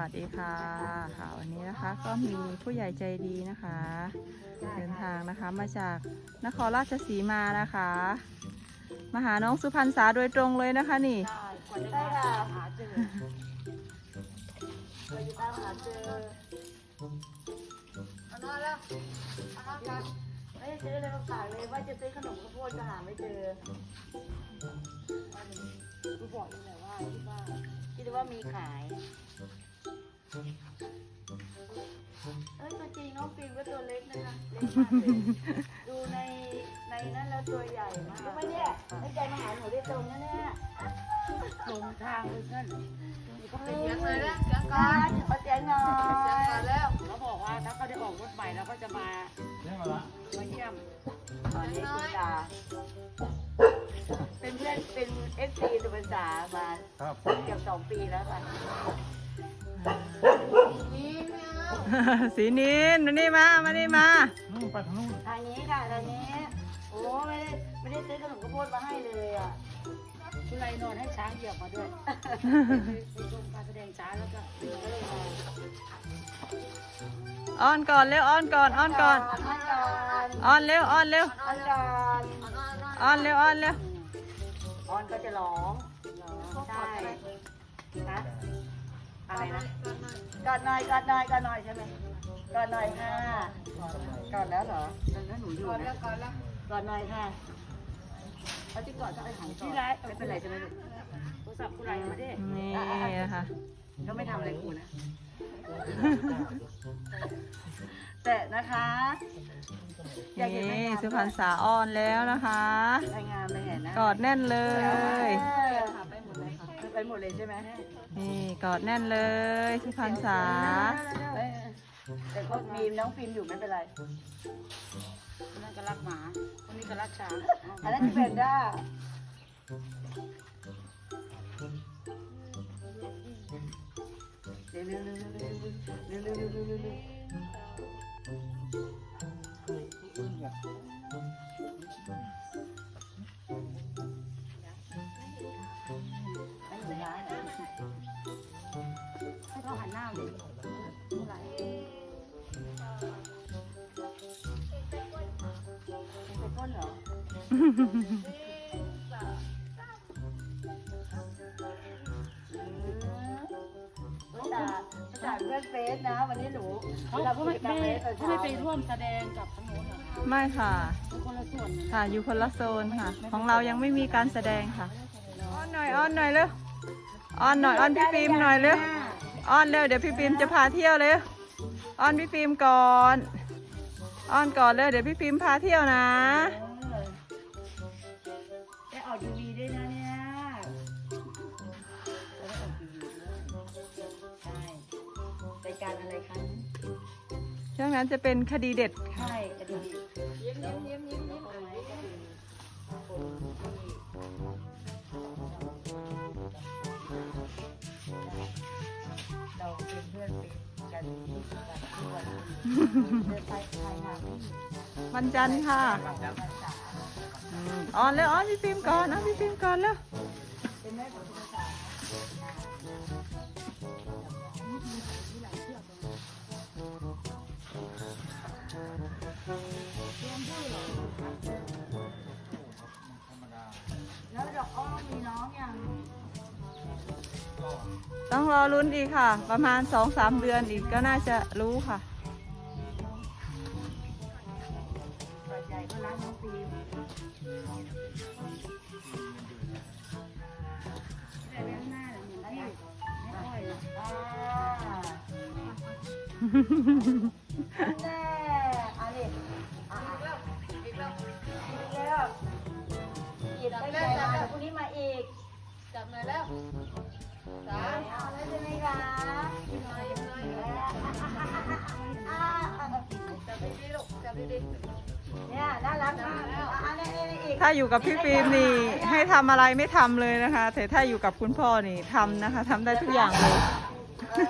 วัสดีค่ะค่ะ วันนี้นะคะก็มีผู้ใหญ่ใจดีนะคะ เดินทางนะคะมาจากนครราชสีมานะคะ มาหาน้องสุพรรณษาโดยตรงเลยนะคะนี่ใช่กว่ะได้หาเจอเราจะตามหาเจอเอานอนแล้วเอานอนกันไม่ได้ซื้ออะไรมาฝากเลยว่าจะซื้อขนมข้าวโพดก็หาไม่เจอกูบอกยู่แหละว่าที่บ้านคิดว่ามีขาย เอ้ยตัวจริงน้องฟิล์มก็ตัวเล็กนะคะเล็กมากเลยดูในในนั้นแล้วตัวใหญ่มากรู้ไหมเนี่ยให้ใจมาหาหนูได้ตรงนะเนี่ยลงทางเลยนั่นก็ไปเสียงเลยนะเสียงก่อนขอเสียงหน่อยแล้วเขาบอกว่าถ้าเขาได้ออกรถใหม่แล้วก็จะมามาเยี่ยมตอนนี้คุณตาเป็นเพื่อนเป็นเอฟซีสุพรรณษามาครับเกือบสองปีแล้วค่ะนี่ไม่เอา สีนินมานี่มามานี่มานู่นไปทางนู้นทางนี้ค่ะทางนี้ โอ้ไม่ได้ไม่ได้ซื้อขนมข้าวโพดมาให้เลยอะคุณไรนอนให้ช้างเหยียบมาด้วยไปชมการแสดงช้างแล้วก็ก็เลยมาอ้อนก่อนเร็วอ้อนก่อนอ้อนก่อนอ้อนก่อนอ้อนเร็วอ้อนเร็วอ้อนก่อนอ้อนเร็วอ้อนเร็วอ้อนก็จะร้องใช่นะ อะไรนะกอดหน่อยกอดหน่อยกอดหน่อยใช่ไหมกอดหน่อยค่ะกอดแล้วเหรอแล้วหนูอยู่นะกอดแล้วกอดหน่อยค่ะเขาจะกอดจะไอ้ของที่ไรไม่เป็นไรใช่ไหมลูกโทรศัพท์กูไรมาดินี่นะคะเขาไม่ทำอะไรกูนะ แต่นะคะอยากเห็นนี่แม่งามสุพรรณษาอ้อนแล้วนะคะแม่งามเลยเห็นนะกอดแน่นเลยเออ ไปหมดเลยค่ะไปหมดเลยใช่ไหมนี่กอดแน่นเลยสุพรรณษาเออแต่ก็มีน้องฟิล์มอยู่ไม่เป็นไรคนนั้นก็รักหมา คนนี้ก็รักช้างอันนั้นที่เป็นด้าเร็วเร็วเร็วเอภาษาภาษาเพื่อนเฟซนะ วันนี้หนูเราพูดกับเฟซตอนเขาเช้าไม่ไปร่วมแสดงกับทั้งหมดเหรอคะไม่ค่ะเป็นคนละส่วนนะค่ะอยู่คนละโซนค่ะ ของเรายังไม่มีการแสดงค่ะอ้อนหน่อยอ้อนหน่อยเร็วอ้อนหน่อยอ้อนพี่ฟิล์มหน่อยเร็วอ้อนเร็วเดี๋ยวพี่ฟิล์มจะพาเที่ยวเร็วอ้อนพี่ฟิล์มก่อนอ้อนก่อนเร็วเดี๋ยวพี่ฟิล์มพาเที่ยวนะ ช่วงนั้นจะเป็นคดีเด็ดใช่กระดูกยิ้มยิ้มยิ้มยิ้มยิ้มอะไรก็คือเราเป็นเพื่อนเป็นกันที่สุดกันทุกวันเดินไปไปมาวันจันทร์ค่ะอืมอ้อนเร็วอ้อนพี่ฟิล์มก่อนอ้อนพี่ฟิล์มก่อนเร็วเป็นแม่ของภาษา ต้องรอลุ้นอีกค่ะ ประมาณสองสามเดือนอีกก็น่าจะรู้ค่ะ บหน่อยแล้วสามเอาแล้วใช่ไหมคะยิ้มหน่อยยิ้มหน่อยอ่าจับดีๆลูกจับดีเนี่ยน่ารักมากอันนี้นี่อีกถ้าอยู่กับพี่ฟิล์มนี่ให้ทำอะไรไม่ทำเลยนะคะ แต่ถ้าอยู่กับคุณพ่อนี่ทำนะคะทำได้ทุกอย่างเลยเออ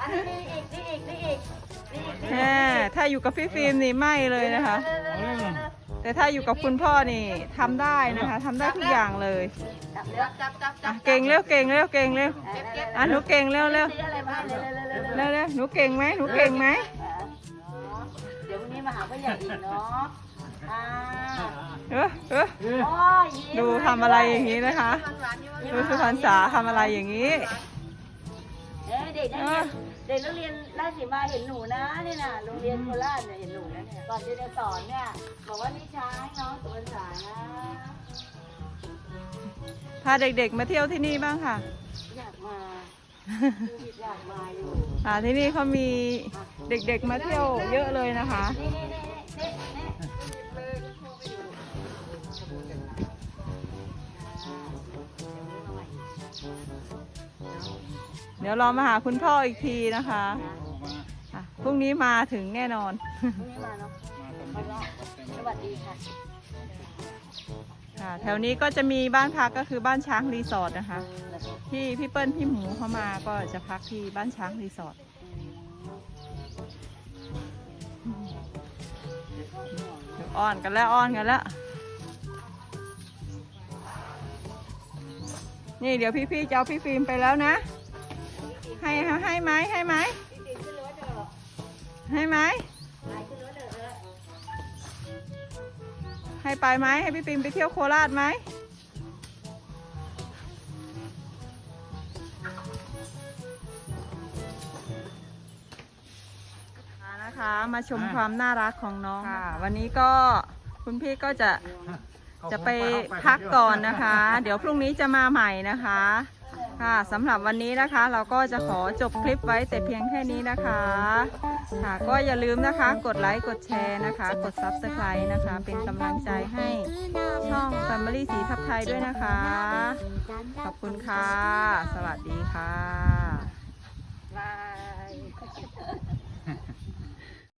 อันนี้นี่อีกนี่อีกนี่อีกนี่อีกแม่ถ้าอยู่กับพี่ฟิล์มนี่ไม่เลยนะคะ แต่ถ้าอยู่กับคุณพ่อนี่ทำได้นะคะทำได้ทุกอย่างเลยจับเร็วจับจับจัอะบเก่งเร็วเก่งเร็วเก่งเร็วเก็บอะหนูเก่งเร็วเร็วซื้ออะไรมาเร็วเร็วเร็วเร็วเร็วๆหนูเก่งไหมหนูเก่งไหมเดี๋ยววันนี้มาหาพ่อใหญ่อีกเนาะอ่าเออเออโอ้ยยิ้มดูทำอะไรอย่างนี้นะคะดูสุพรรณษาทำอะไรอย่างนี้ เอ้ยเด็กนักเรียน เด็กนักเรียนราชสีมาเห็นหนูนะเนี่ยนะโรงเรียนโคราชเนี่ยเห็นหนูนะเนี่ยก่อนที่จะสอนเนี่ยบอกว่านี่ช้าให้น้องสุพรรณษานะพาเด็กๆมาเที่ยวที่นี่บ้างค่ะ อยากมาอยากมาอยู่อ่าที่นี่เขามีเด็กๆมาเที่ยวเยอะเลยนะคะ นี่นี่นี่นี่ ดี๋ยวเรามาหาคุณพ่ออีกทีนะคะอะพรุ่งนี้มาถึงแน่นอน พรุ่งนี้มาเนาะไปเนาะสวัสดีค่ะ ค่ะ แถวนี้ก็จะมีบ้านพักก็คือบ้านช้างรีสอร์ทนะคะ ที่พี่เปิ้ลพี่หมูเขามาก็จะพักที่บ้านช้างรีสอร์ทเดี๋ยวอ้อนกันแล้วอ้อนกันแล้ว นี่เดี๋ยวพี่ๆจะเอาพี่ฟิล์มไปแล้วนะ ให้ให้ไหมให้ไหมให้ไหมให้ไปไหมให้พี่ฟิล์มไปเที่ยวโคราชไหมนะคะมาชมความน่ารักของน้องค่ะ วันนี้ก็คุณพี่ก็จะจะไปพักก่อนนะคะ เดี๋ยวพรุ่งนี้จะมาใหม่นะคะ ค่ะสำหรับวันนี้นะคะ เราก็จะขอจบคลิปไว้แต่เพียงแค่นี้นะคะ ค่ะก็อย่าลืมนะคะ กดไลค์กดแชร์นะคะ กดซับสไคร b ์นะคะ เป็นกำลังใจให้ช่อง Family สีทับไทยด้วยนะคะ ขอบคุณค่ะ สวัสดีค่ะ บาย